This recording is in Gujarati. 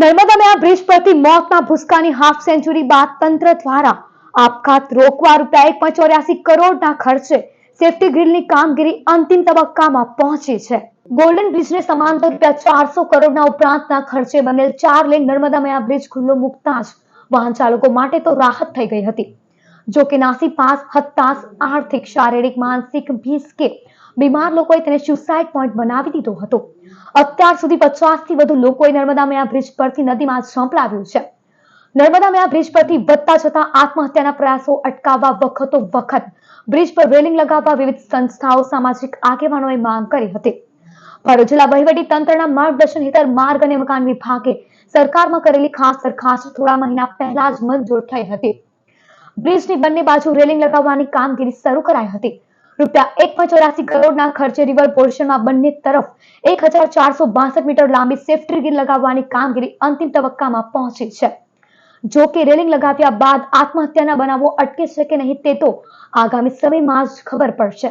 નર્મદામાં બ્રિજ પરથી મોતના ભૂસકાની હાફ સેન્ચુરી બાદ તંત્ર દ્વારા આપઘાત રોકવા રૂપિયા એક ચોર્યાસી કરોડના ખર્ચે સેફટી ગ્રીલની કામગીરી અંતિમ તબક્કામાં પહોંચી છે. ગોલ્ડન બ્રિજને સમાંતર રૂપિયા ચારસો કરોડના ઉપરાંતના ખર્ચે બનેલ ચાર લેન નર્મદામયા બ્રિજ ખુલ્લો મૂકતા જ વાહન ચાલકો માટે તો રાહત થઈ ગઈ હતી. જો કે નાસીપાસ હતાશ, આર્થિક, શારીરિક, માનસિક ભીસકે બીમાર લોકોએ તેને સ્યુસાઇડ પોઈન્ટ બનાવી દીધો હતો. અત્યાર સુધી પચાસથી વધુ લોકોએ નર્મદામયા બ્રિજ પરથી નદીમાં ઝંપલાવ્યું છે. નર્મદા મેયા બ્રિજ પરથી વધતા જતા આત્મહત્યાના પ્રયાસો અટકાવવા વખતો વખત બ્રિજ પર રેલિંગ લગાવવા વિવિધ સંસ્થાઓ સામાજિક આગેવાનોએ માંગ કરી હતી. ભરૂચ જિલ્લા વહીવટી તંત્રના માર્ગદર્શન હેઠળ માર્ગ અને મકાન વિભાગે સરકારમાં કરેલી ખાસ દરખાસ્ત થોડા મહિના પહેલા જ મંજૂર થઈ હતી. બ્રિજની બંને બાજુ રેલિંગ લગાવવાની કામગીરી શરૂ કરાઈ હતી. રૂપિયા એક ચોરાસી કરોડના ખર્ચે રિવર પોર્શનમાં બંને તરફ એક હજાર ચારસો બાસઠ મીટર લાંબી સેફ્ટી ગીર લગાવવાની કામગીરી અંતિમ તબક્કામાં પહોંચી છે. જો કે રેલિંગ લગાવ્યા બાદ આત્મહત્યાના બનાવો અટકે છે કે નહીં તે તો આગામી સમયમાં જ ખબર પડશે.